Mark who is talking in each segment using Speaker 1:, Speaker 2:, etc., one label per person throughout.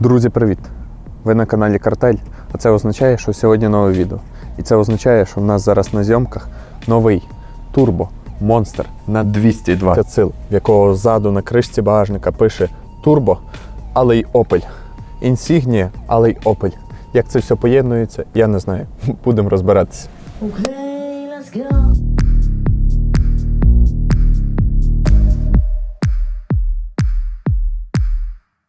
Speaker 1: Друзі, привіт! Ви на каналі Картель, а це означає, що сьогодні нове відео. І це означає, що в нас зараз на зйомках новий турбо монстр на 220 сил, в якого ззаду на кришці багажника пише турбо, але й Opel. Інсігнія, але й Opel. Як це все поєднується, я не знаю. Будемо розбиратися.
Speaker 2: Okay, let's go.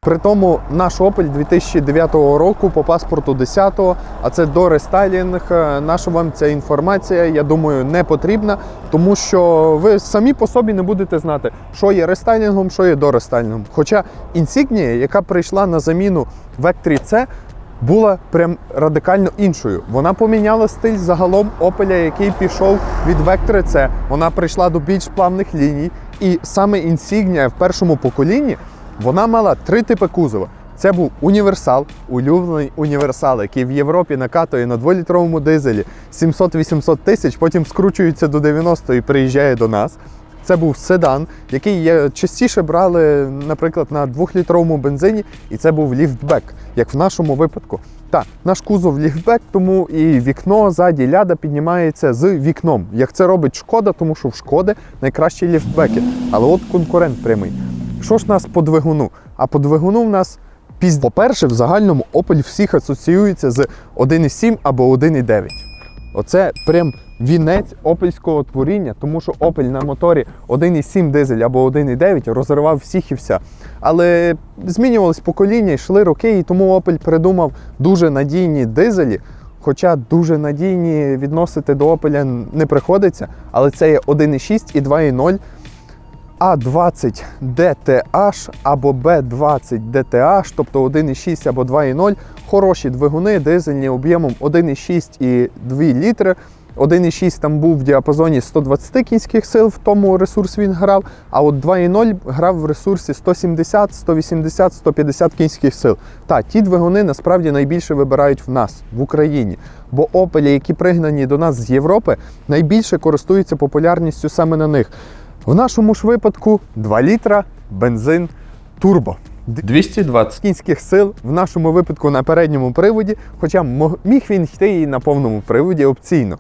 Speaker 1: При тому наш Opel 2009 року по паспорту 10-го, а це до рестайлінг. Е, Наша вам ця інформація, я думаю, не потрібна, тому що ви самі по собі не будете знати, що є рестайлінгом, що є до рестайлінгом. Хоча інсігнія, яка прийшла на заміну Vectri C, була прям радикально іншою. Вона поміняла стиль загалом Opel, який пішов від Vectri C. Вона прийшла до більш плавних ліній. І саме інсігнія в першому поколінні вона мала три типи кузова. Це був універсал, улюблений універсал, який в Європі накатує на 2-літровому дизелі 700-800 тисяч, потім скручується до 90 і приїжджає до нас. Це був седан, який частіше брали, наприклад, на 2-літровому бензині, і це був ліфтбек, як в нашому випадку. Так, наш кузов ліфтбек, тому і вікно ззаді ляда піднімається з вікном. Як це робить шкода, тому що в шкоди найкращі ліфтбеки. Але от конкурент прямий. Що ж нас по двигуну? А по двигуну в нас пізд... По-перше, в загальному Opel всіх асоціюється з 1,7 або 1,9. Оце прям вінець опельського творіння, тому що Opel на моторі 1,7 дизель або 1,9 розривав всіх і вся. Але змінювалось покоління, йшли роки, і тому Opel придумав дуже надійні дизелі. Хоча дуже надійні відносити до Opel не приходиться, але це є 1,6 і 2,0 а20 DTH або B20 DTH, тобто 1,6 або 2,0, хороші двигуни, дизельні об'ємом 1,6 і 2 літри. 1,6 там був в діапазоні 120 кінських сил, в тому ресурс він грав, а от 2,0 грав в ресурсі 170, 180, 150 кінських сил. Та ті двигуни насправді найбільше вибирають в нас, в Україні. Бо опелі, які пригнані до нас з Європи, найбільше користуються популярністю саме на них. В нашому ж випадку 2 літра бензин турбо. 220 кінських сил в нашому випадку на передньому приводі, хоча міг він йти і на повному приводі опційно.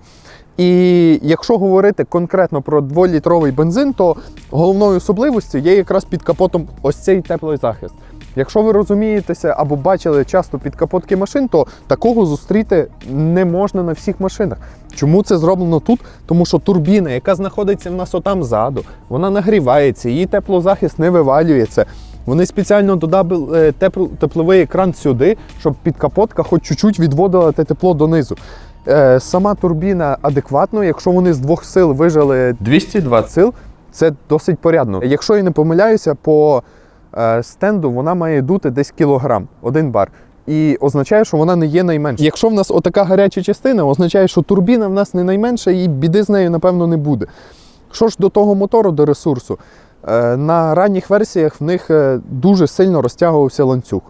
Speaker 1: І якщо говорити конкретно про 2-літровий бензин, то головною особливістю є якраз під капотом ось цей теплий захист. Якщо ви розумієтеся або бачили часто під капотки машин, то такого зустріти не можна на всіх машинах. Чому це зроблено тут? Тому що турбіна, яка знаходиться в нас отам ззаду, вона нагрівається, її теплозахист не вивалюється. Вони спеціально додали е, тепловий екран сюди, щоб підкапотка хоч чуть-чуть відводила те тепло донизу. Е, Сама турбіна адекватно, якщо вони з двох сил вижили 220 сил, це досить порядно. Якщо я не помиляюся, по стенду вона має дути десь кілограм, один бар. І означає, що вона не є найменша. Якщо в нас отака гаряча частина, означає, що турбіна в нас не найменша і біди з нею, напевно, не буде. Що ж до того мотору, до ресурсу, е, на ранніх версіях в них е, дуже сильно розтягувався ланцюг.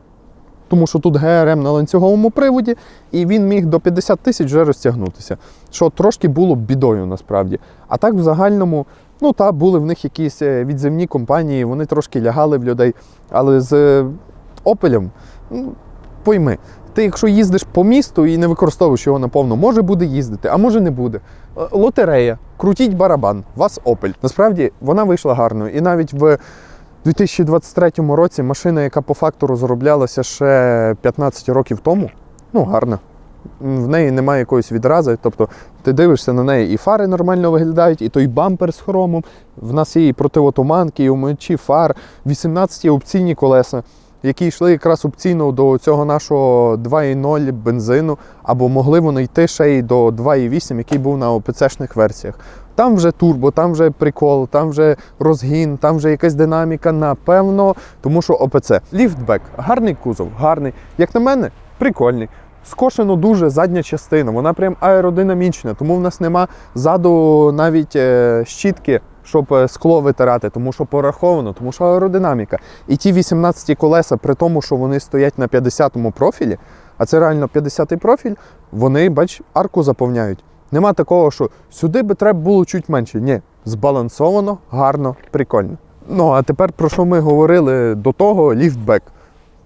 Speaker 1: Тому що тут ГРМ на ланцюговому приводі, і він міг до 50 тисяч вже розтягнутися, що трошки було бідою насправді. А так в загальному, ну та були в них якісь е, відземні компанії, вони трошки лягали в людей. Але з е, Опелем, ну, пойми, ти якщо їздиш по місту і не використовуєш його наповно, може буде їздити, а може не буде. Е, Лотерея, крутіть барабан, вас Опель. Насправді вона вийшла гарно. І навіть в 2023 році машина, яка по факту розроблялася ще 15 років тому, ну гарна. В неї немає якоїсь відрази. Тобто ти дивишся на неї, і фари нормально виглядають, і той бампер з хромом. В нас є і противотуманки, і умичі фар, 18 опційні колеса, які йшли якраз опційно до цього нашого 2.0 бензину, або могли вони йти ще й до 2.8, який був на ОПЦ-шних версіях. Там вже турбо, там вже прикол, там вже розгін, там вже якась динаміка, напевно, тому що ОПЦ. Ліфтбек, гарний кузов, гарний. Як на мене, прикольний. Скошено дуже задня частина, вона прям аеродинамічна, тому в нас нема ззаду навіть е, щітки, щоб е, скло витирати, тому що пораховано, тому що аеродинаміка. І ті 18 колеса, при тому, що вони стоять на 50-му профілі, а це реально 50-й профіль, вони, бач, арку заповняють. Нема такого, що сюди би треба було чуть менше. Ні, збалансовано, гарно, прикольно. Ну а тепер про що ми говорили до того, ліфтбек.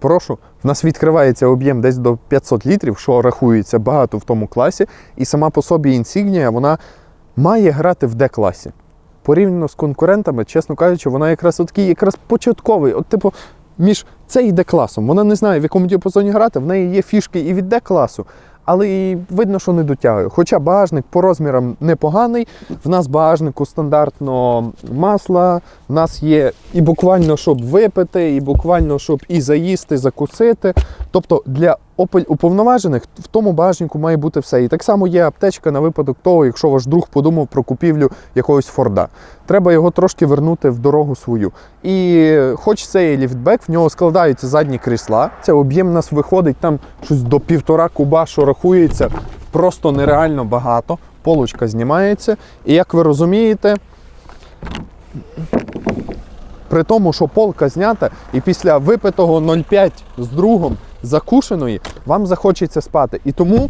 Speaker 1: Прошу, в нас відкривається об'єм десь до 500 літрів, що рахується багато в тому класі. І сама по собі інсігнія вона має грати в Д-класі. Порівняно з конкурентами, чесно кажучи, вона якраз такий, якраз початковий. От, типу, між це і Д-класом. Вона не знає, в якому діапазоні грати, в неї є фішки і від Д-класу. Але і видно, що не дотягує. Хоча багажник по розмірам непоганий. В нас багажнику стандартно масла, в нас є і буквально, щоб випити, і буквально, щоб і заїсти, закусити. Тобто для Opel уповноважених в тому багажнику має бути все. І так само є аптечка на випадок того, якщо ваш друг подумав про купівлю якогось Форда. Треба його трошки вернути в дорогу свою. І хоч це є ліфтбек, в нього складаються задні крісла. Це об'єм нас виходить там щось до півтора куба, що рахується просто нереально багато. Полочка знімається. І як ви розумієте, при тому, що полка знята, і після випитого 0,5 з другом закушеної, вам захочеться спати. І тому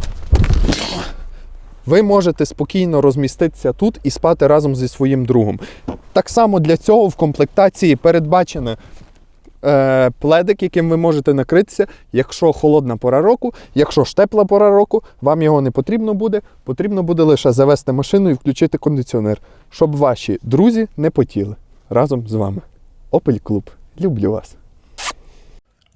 Speaker 1: ви можете спокійно розміститися тут і спати разом зі своїм другом. Так само для цього в комплектації передбачено е, пледик, яким ви можете накритися, якщо холодна пора року, якщо ж тепла пора року, вам його не потрібно буде. Потрібно буде лише завести машину і включити кондиціонер, щоб ваші друзі не потіли разом з вами. Opel Club. Люблю вас.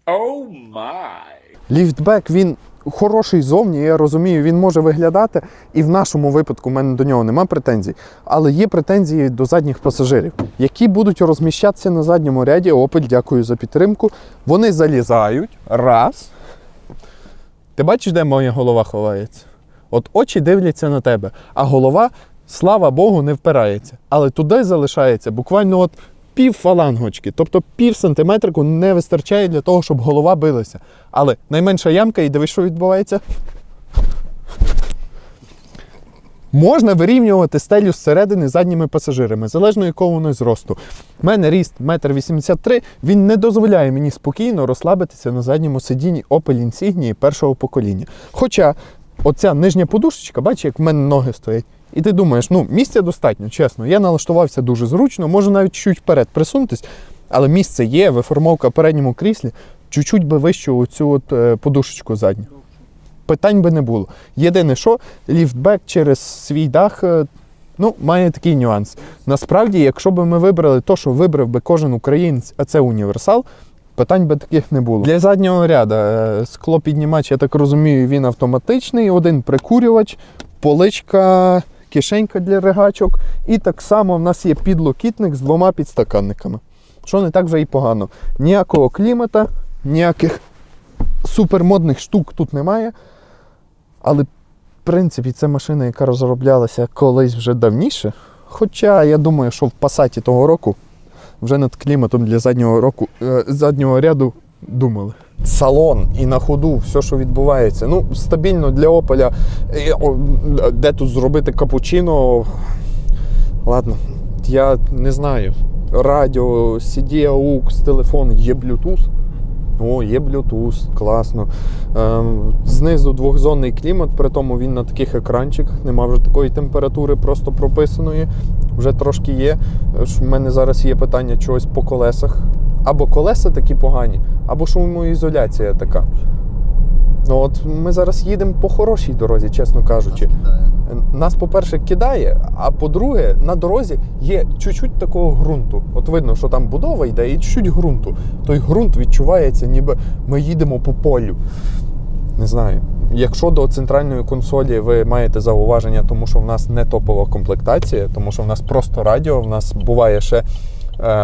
Speaker 3: Oh my.
Speaker 1: Ліфтбек він хороший зовні, я розумію, він може виглядати, і в нашому випадку в мене до нього нема претензій. Але є претензії до задніх пасажирів, які будуть розміщатися на задньому ряді. Opel, дякую за підтримку. Вони залізають. Раз. Ти бачиш, де моя голова ховається? От очі дивляться на тебе, а голова, слава Богу, не впирається. Але туди залишається буквально от пів фалангочки, тобто пів сантиметрику не вистачає для того, щоб голова билася. Але найменша ямка, і дивись, що відбувається. Можна вирівнювати стелю зсередини задніми пасажирами, залежно якого вони зросту. У мене ріст 1,83 м, він не дозволяє мені спокійно розслабитися на задньому сидінні Opel Insignia першого покоління. Хоча оця нижня подушечка, бачиш, як в мене ноги стоять. І ти думаєш, ну місця достатньо, чесно. Я налаштувався дуже зручно, можу навіть чуть вперед присунутись, але місце є, виформовка в передньому кріслі, чуть-чуть би вище оцю от е, подушечку задню. Питань би не було. Єдине, що ліфтбек через свій дах е, ну, має такий нюанс. Насправді, якщо б ми вибрали то, що вибрав би кожен українець, а це універсал, питань би таких не було. Для заднього ряду е, склопіднімач, я так розумію, він автоматичний, один прикурювач, поличка, кишенька для ригачок. І так само в нас є підлокітник з двома підстаканниками. Що не так вже і погано. Ніякого клімата, ніяких супермодних штук тут немає. Але, в принципі, це машина, яка розроблялася колись вже давніше. Хоча я думаю, що в Пасаті того року вже над кліматом для заднього року, е, заднього ряду думали. Салон і на ходу, все, що відбувається. Ну, стабільно для Опеля. Е, Де тут зробити капучино? Ладно, я не знаю. Радіо, CD, AUX, телефон, є Bluetooth. О, є Bluetooth, класно. Ем, знизу двохзонний клімат, при тому він на таких екранчиках, нема вже такої температури просто прописаної. Вже трошки є. У мене зараз є питання чогось по колесах. Або колеса такі погані, або шумоізоляція така. Ну от ми зараз їдемо по хорошій дорозі, чесно кажучи. Нас, по-перше, кидає, а по-друге, на дорозі є чуть-чуть такого ґрунту. От видно, що там будова йде, і чуть-чуть ґрунту. Той ґрунт відчувається, ніби ми їдемо по полю. Не знаю. Якщо до центральної консолі ви маєте зауваження, тому що в нас не топова комплектація, тому що в нас просто радіо, в нас буває ще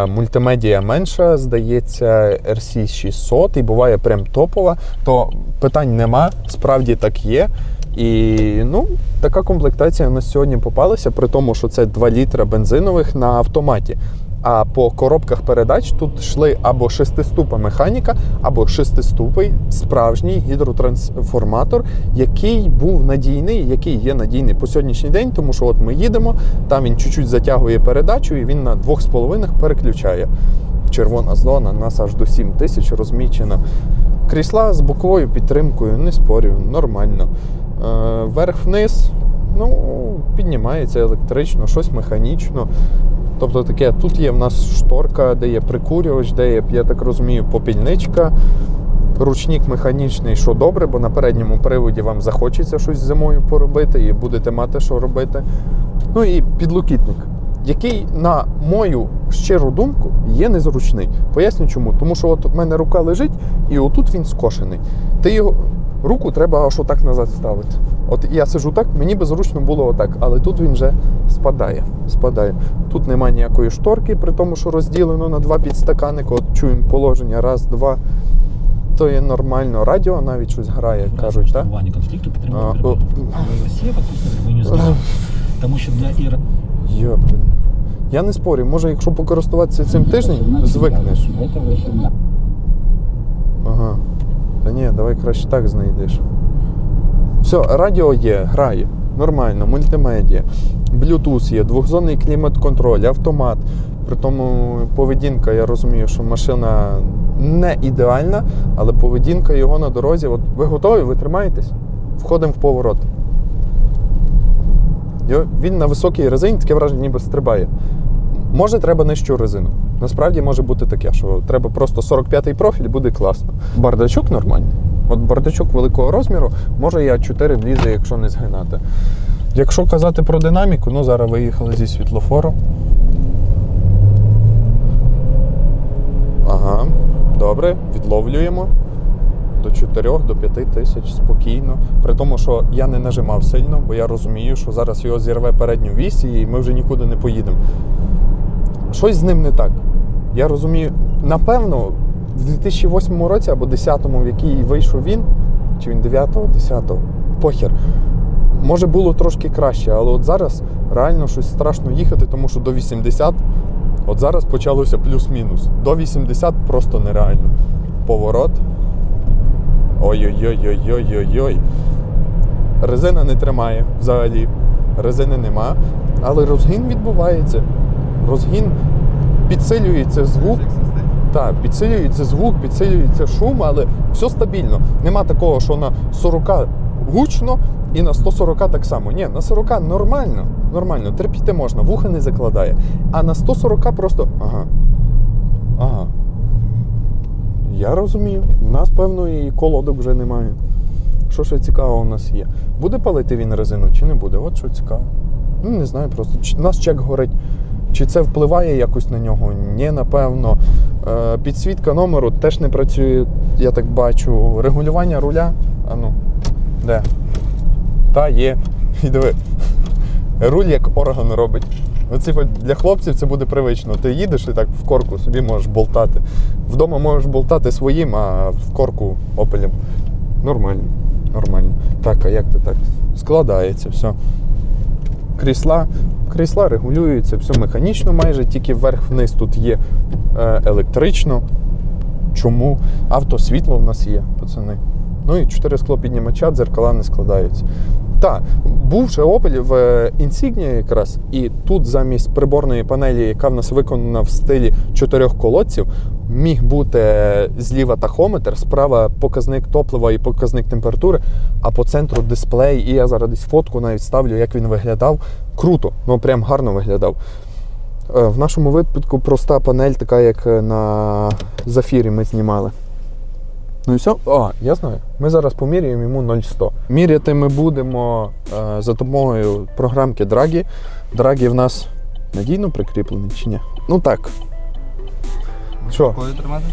Speaker 1: мультимедія менша, здається, RC 600 і буває прям топова, то питань нема, справді так є. І ну, така комплектація у нас сьогодні попалася, при тому, що це 2 літра бензинових на автоматі. А по коробках передач тут йшли або шестиступа механіка, або шестиступий справжній гідротрансформатор, який був надійний, який є надійний по сьогоднішній день, тому що от ми їдемо, там він чуть-чуть затягує передачу і він на 2,5 переключає. Червона зона, нас аж до 7 тисяч розмічена. Крісла з боковою підтримкою, не спорю, нормально. Е, Вверх-вниз, ну, піднімається електрично, щось механічно. Тобто таке, тут є в нас шторка, де є прикурювач, де є, я так розумію, попільничка. Ручник механічний, що добре, бо на передньому приводі вам захочеться щось зимою поробити і будете мати що робити. Ну і підлокітник, який, на мою щиру думку, є незручний. Поясню чому. Тому що от у мене рука лежить, і отут він скошений. Ти його руку треба аж отак назад ставити. От я сижу так, мені би зручно було отак, але тут він вже спадає. спадає. Тут немає ніякої шторки, при тому, що розділено на два підстаканники. От чуємо положення, раз, два. То є нормально. Радіо навіть щось грає, кажуть, так?
Speaker 4: Конфлікту підтримує Але Росія фактично винні. Тому що для
Speaker 1: Йопин. Я не спорю, може, якщо покористуватися цим тижнем, звикнеш. Ага. Ні, давай краще так знайдеш. Все, радіо є, грає. Нормально, мультимедіа, Bluetooth є, двохзонний клімат-контроль, автомат. При тому поведінка, я розумію, що машина не ідеальна, але поведінка його на дорозі. От ви готові, ви тримаєтесь? Входимо в поворот. Він на високій резині таке враження, ніби стрибає. Може, треба нижчу резину. Насправді може бути таке, що треба просто 45-й профіль, буде класно. Бардачок нормальний. От бардачок великого розміру, може і А4 влізе, якщо не згинати. Якщо казати про динаміку, ну зараз виїхали зі світлофору. Ага, добре, відловлюємо. До 4 до 5 тисяч спокійно. При тому, що я не нажимав сильно, бо я розумію, що зараз його зірве передню вісь і ми вже нікуди не поїдемо. Щось з ним не так. Я розумію, напевно, в 2008 році або 10-му, в який вийшов він, чи він 9-го, 10-го, похер. Може було трошки краще, але от зараз реально щось страшно їхати, тому що до 80, от зараз почалося плюс-мінус. До 80 просто нереально. Поворот. Ой-ой-ой-ой-ой-ой-ой. Резина не тримає взагалі. Резини нема. Але розгін відбувається. Розгін підсилюється звук. Так, підсилюється звук, підсилюється шум, але все стабільно. Нема такого, що на 40 гучно і на 140 так само. Ні, на 40 нормально, нормально, терпіти можна, вуха не закладає. А на 140 просто. Ага. Ага. Я розумію. У нас, певно, і колодок вже немає. Що ще цікавого у нас є? Буде палити він резину чи не буде? От що цікаво. Ну, не знаю просто. У нас чек горить. Чи це впливає якось на нього? Ні, напевно. Е, підсвітка номеру теж не працює, я так бачу. Регулювання руля. А ну, де? Та є. І диви. Руль як орган робить. Оці для хлопців це буде привично. Ти їдеш і так в корку собі можеш болтати. Вдома можеш болтати своїм, а в корку опелем. Нормально. Нормально. Так, а як ти так? Складається все. Крісла, крісла регулюються, все механічно майже, тільки вверх-вниз тут є е, електрично. Чому? Автосвітло в нас є, пацани. Ну і чотири склопіднімача, дзеркала не складаються. Так, був ще Opel в е, Insignia якраз, і тут замість приборної панелі, яка в нас виконана в стилі чотирьох колодців, міг бути зліва тахометр, справа показник топлива і показник температури, а по центру дисплей. І я зараз десь фотку навіть ставлю, як він виглядав. Круто, ну прям гарно виглядав. Е, В нашому випадку проста панель, така як е, на зафірі ми знімали. Ну і все. А, я знаю. Ми зараз поміряємо йому 0,100. Міряти ми будемо е, за допомогою програмки Draгі. Draгі в нас надійно прикріплений чи ні? Ну так. Що?
Speaker 5: Коли тримати?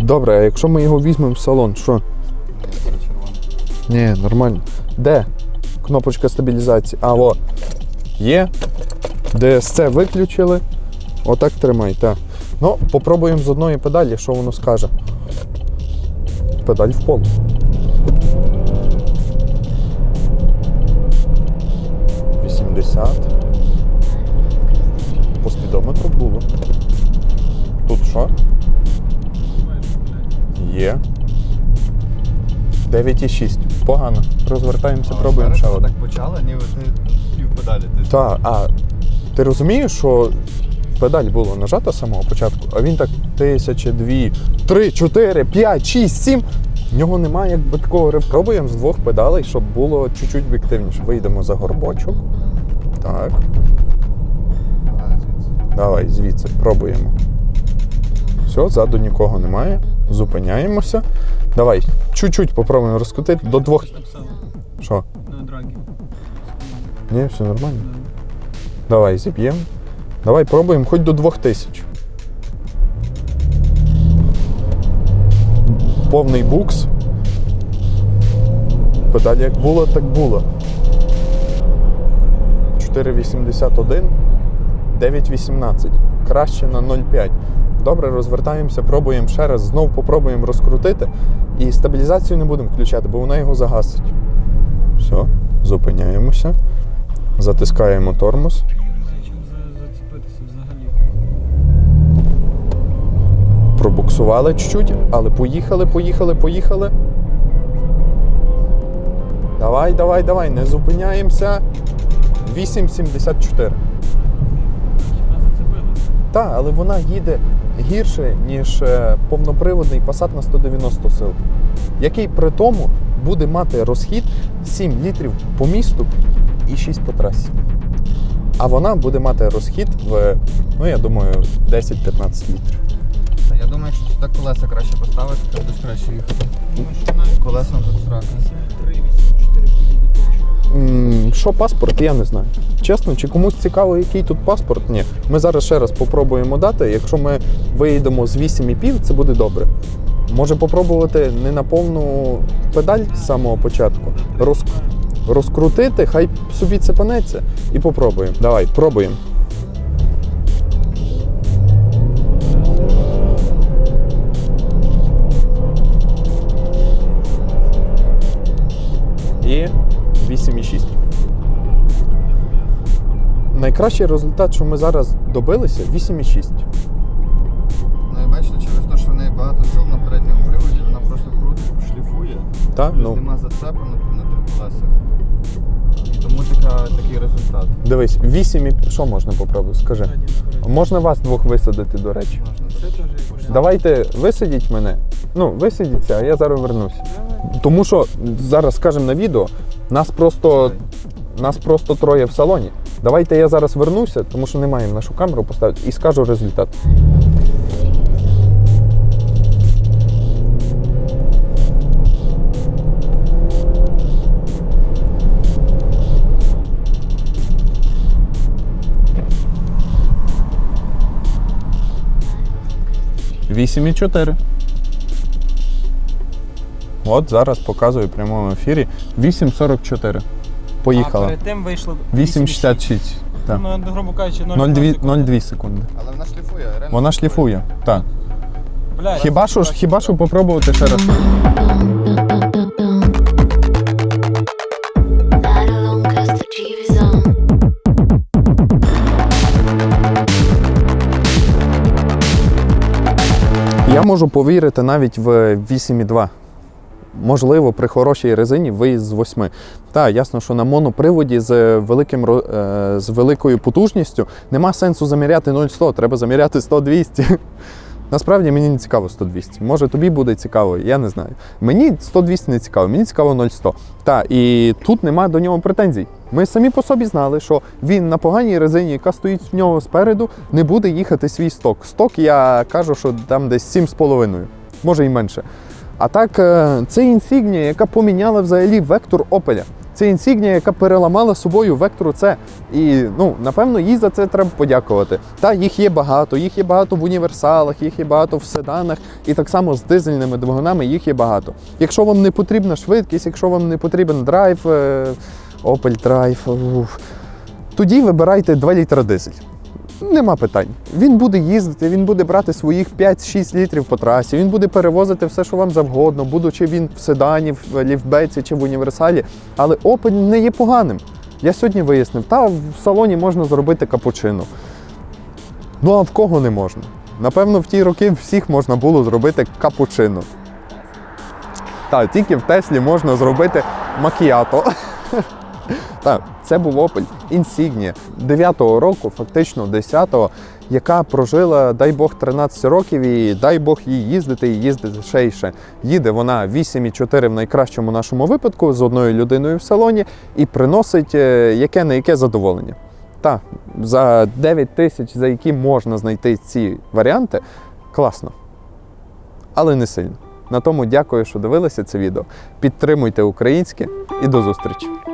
Speaker 1: Добре, а якщо ми його візьмемо в салон, що?
Speaker 5: Ні,
Speaker 1: нормально. Де? Кнопочка стабілізації. А, о. Є. ДСЦ виключили. Отак тримай, так. Ну, попробуємо з одної педалі, що воно скаже. Педаль в пол. Вісімдесят. По спідометру було. Тут що? Є. 9,6. Погано. Розвертаємося, пробуємо ще один.
Speaker 5: Так почала, ніби ти. Ти
Speaker 1: Так, а ти розумієш, що педаль була нажата з самого початку, а він так тисяча, дві, три, чотири, п'ять, шість, сім. В нього немає якби такого рив. Пробуємо з двох педалей, щоб було чуть-чуть об'єктивніше. Вийдемо за горбочок. Так, давай звідси пробуємо. Все, ззаду нікого немає. Зупиняємося. Давай, чуть-чуть попробуємо розкрутити до двох. Що?
Speaker 4: На драгі.
Speaker 1: Ні, все нормально. Давай, зіб'ємо. Давай пробуємо хоч до 2000. Повний букс. Педаль як було, так було. 4,81, 9,18. Краще на 0,5. Добре, розвертаємося, пробуємо ще раз, знов попробуємо розкрутити. І стабілізацію не будемо включати, бо вона його загасить. Все, зупиняємося. Затискаємо тормоз. Пробуксували чуть-чуть, але поїхали, поїхали, поїхали. Давай, давай, давай, не зупиняємося. 8,74. Так, але вона їде гірше, ніж е, повноприводний Passat на 190 сил, який при тому буде мати розхід 7 літрів по місту і 6 по трасі. А вона буде мати розхід в, ну я думаю, 10-15 літрів.
Speaker 5: Та я думаю, якщо сюди колеса краще поставити, то будеш краще їхати.
Speaker 4: Що
Speaker 5: Колесом тут срака.
Speaker 4: 7,3, 8,4 поїде точно.
Speaker 1: М, Що паспорт, я не знаю. Чесно, чи комусь цікаво, який тут паспорт? Ні. Ми зараз ще раз попробуємо дати. Якщо ми виїдемо з 8,5, це буде добре. Може попробувати не на повну педаль з самого початку. Роз... Розкрутити, хай собі цепанеться і попробуємо. Давай, пробуємо. Найкращий результат, що ми зараз добилися, 8,6.
Speaker 5: Ну і бачите, через те, що в неї багато сил на передньому приводі, вона просто круто шліфує.
Speaker 1: Так?
Speaker 5: Плюс
Speaker 1: Ну,
Speaker 5: нема зацепу на, на трьох колесах. І тому така, такий результат.
Speaker 1: дивись, 8 і... Що можна попробувати? Скажи. Можна вас двох висадити, до речі. Давайте висадіть мене. Ну, висадіться, а я зараз вернуся. Тому що зараз скажемо на відео, нас просто, нас просто троє в салоні. Давайте я зараз вернуся, тому що не маємо нашу камеру поставити, і скажу результат. Вісім і чотири. От зараз показую в прямому ефірі 8.44.
Speaker 4: А
Speaker 1: Поїхала.
Speaker 4: перед тим вийшло
Speaker 1: 8.66. Так.
Speaker 4: Ну, грубо кажучи, 0,2
Speaker 1: 0,2
Speaker 4: секунди.
Speaker 5: Але вона шліфує, реально.
Speaker 1: Вона шліфує. Так.
Speaker 4: Бля,
Speaker 1: Хіба що ж, хіба що попробувати ще раз.
Speaker 2: Not alone, cause the Jeep is on.
Speaker 1: Я можу повірити навіть в 8,2. Можливо, при хорошій резині виїзд з 8. Так, ясно, що на моноприводі з, великим, е, з великою потужністю нема сенсу заміряти 0,100, треба заміряти 100-200. Насправді мені не цікаво 100-200. Може тобі буде цікаво, я не знаю. Мені 100-200 не цікаво, мені цікаво 0,100. Так, і тут нема до нього претензій. Ми самі по собі знали, що він на поганій резині, яка стоїть в нього спереду, не буде їхати свій сток. Сток я кажу, що там десь 7,5, може і менше. А так, е, це інсігнія, яка поміняла взагалі вектор Опеля. Це інсігнія, яка переламала собою вектору С. І ну, напевно, їй за це треба подякувати. Та їх є багато, їх є багато в універсалах, їх є багато в седанах, і так само з дизельними двигунами їх є багато. Якщо вам не потрібна швидкість, якщо вам не потрібен драйв, е, Opel Drive, тоді вибирайте 2 літра дизель. Нема питань. Він буде їздити, він буде брати своїх 5-6 літрів по трасі, він буде перевозити все, що вам завгодно, будучи він в седані, в ліфтбеці чи в універсалі. Але Opel не є поганим. Я сьогодні вияснив, та в салоні можна зробити капучино. Ну а в кого не можна? Напевно, в ті роки всіх можна було зробити капучино. Так, тільки в Теслі можна зробити макіато. Так, це був Opel Insignia 9-го року, фактично 10-го, яка прожила, дай Бог, 13 років, і дай Бог їй їздити і їздити ще й ще. Їде вона 8,4 в найкращому нашому випадку з одною людиною в салоні і приносить е, яке не яке задоволення. Так, за 9 тисяч, за які можна знайти ці варіанти, класно. але не сильно. На тому дякую, що дивилися це відео. Підтримуйте українське і до зустрічі!